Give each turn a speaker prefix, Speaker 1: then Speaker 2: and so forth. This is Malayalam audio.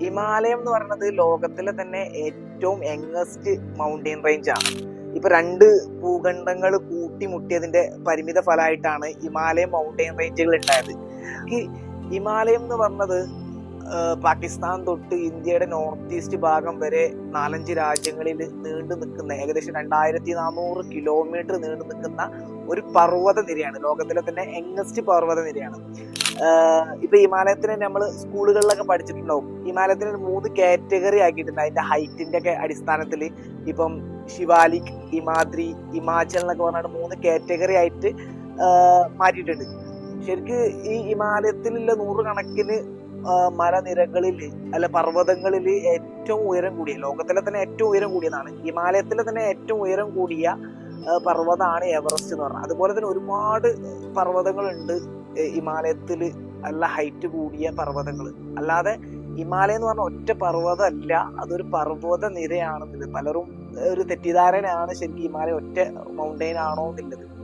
Speaker 1: ഹിമാലയം എന്ന് പറയുന്നത് ലോകത്തിലെ തന്നെ ഏറ്റവും യങ്ങസ്റ്റ് മൗണ്ടൻ റേഞ്ച് ആണ്. ഇപ്പൊ രണ്ട് ഭൂഖണ്ഡങ്ങൾ കൂട്ടിമുട്ടിയതിന്റെ പരിമിത ഫലമായിട്ടാണ് ഹിമാലയം മൗണ്ടൻ റേഞ്ചുകൾ ഉണ്ടായത്. ഹിമാലയം എന്ന് പറഞ്ഞത് പാകിസ്ഥാൻ തൊട്ട് ഇന്ത്യയുടെ നോർത്ത് ഈസ്റ്റ് ഭാഗം വരെ നാലഞ്ച് രാജ്യങ്ങളിൽ നീണ്ടു നിൽക്കുന്ന ഏകദേശം രണ്ടായിരത്തി നാനൂറ് കിലോമീറ്റർ നീണ്ടു നിൽക്കുന്ന ഒരു പർവത നിരയാണ്. ലോകത്തിലെ തന്നെ യങ്ങസ്റ്റ് പർവത നിരയാണ്. ഇപ്പൊ ഹിമാലയത്തിന് നമ്മൾ സ്കൂളുകളിലൊക്കെ പഠിച്ചിട്ടുണ്ടാവും. ഹിമാലയത്തിന് മൂന്ന് കാറ്റഗറി ആക്കിയിട്ടുണ്ട്. അതിന്റെ ഹൈറ്റിന്റെ ഒക്കെ അടിസ്ഥാനത്തിൽ ഇപ്പം ശിവാലിക് ഹിമാദ്രി ഹിമാചൽ എന്നൊക്കെ പറഞ്ഞാൽ മൂന്ന് കാറ്റഗറി ആയിട്ട് മാറ്റിയിട്ടുണ്ട്. ശരിക്ക് ഈ ഹിമാലയത്തിലുള്ള നൂറുകണക്കിന് മലനിരകളിൽ അല്ല പർവതങ്ങളിൽ ഏറ്റവും ഉയരം കൂടിയ ലോകത്തിലെ തന്നെ ഏറ്റവും ഉയരം കൂടിയതാണ്. ഹിമാലയത്തിലെ തന്നെ ഏറ്റവും ഉയരം കൂടിയ പർവതമാണ് എവറസ്റ്റ് എന്ന് പറഞ്ഞത്. അതുപോലെ തന്നെ ഒരുപാട് പർവതങ്ങളുണ്ട് ഹിമാലയത്തിൽ അല്ല ഹൈറ്റ് കൂടിയ പർവതങ്ങൾ. അല്ലാതെ ഹിമാലയം എന്ന് പറഞ്ഞ ഒറ്റ പർവതമല്ല അതൊരു പർവത നിരയാണെന്നുള്ളത്. പലരും ഒരു തെറ്റിദ്ധാരണയാണ് ശരിക്കും ഹിമാലയം ഒറ്റ മൗണ്ടെയിൻ ആണോ എന്നുള്ളത്.